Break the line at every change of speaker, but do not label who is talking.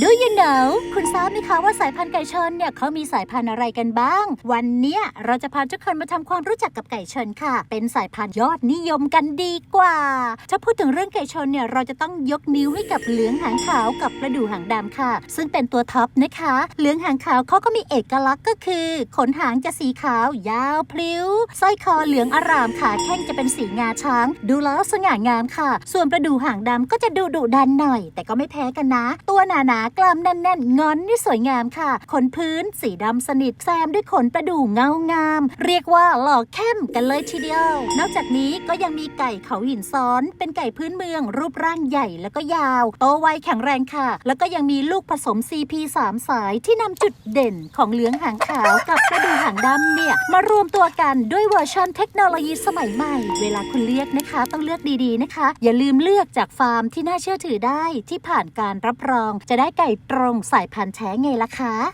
Do you know คุณทราบไหมคะว่าสายพันธุ์ไก่ชนเนี่ยเขามีสายพันธุ์อะไรกันบ้าง วันนี้เราจะพาทุกคนมาทำความรู้จักกับไก่ชนค่ะ เป็นสายพันธุ์ยอดนิยมกันดีกว่า ถ้าพูดถึงเรื่องไก่ชนเนี่ยเราจะต้องยกนิ้วให้กับเหลืองหางขาวกับประดูหางดำค่ะ ซึ่งเป็นตัวท็อปนะคะ เหลืองหางขาวเขาก็มีเอกลักษณ์ก็คือ ขนหางจะสีขาวยาวพลิ้วสร้อยคอเหลืองอารามขาแข้งจะเป็นสีงาช้าง ดูแล้วสง่างามค่ะ ส่วนประดูหางดำก็จะดูดุดันหน่อย แต่ก็ไม่แพ้กันนะ ตัวหนาากล้ามแน่นๆงอนนี่สวยงามค่ะ ขนพื้นสีดำสนิทแซมด้วยขนประดูเงางาม เรียกว่าหล่อเข้มกันเลยทีเดียว นอกจากนี้ก็ยังมีไก่เขาหินซ้อน เป็นไก่พื้นเมือง รูปร่างใหญ่แล้วก็ยาว โตไวแข็งแรงค่ะ แล้วก็ยังมีลูกผสม CP 3สายที่นำจุดเด่นของเหลืองหางขาวกับประดูหางดำเนี่ย มารวมตัวกันด้วยเวอร์ชันเทคโนโลยีสมัยใหม่ เวลาคุณเลือกนะคะ ต้องเลือกดีๆนะคะ อย่าลืมเลือกจากฟาร์มที่น่าเชื่อถือได้ที่ผ่านการรับรองจะได้ไก่ตรงสายพันธุ์แท้ไงล่ะคะ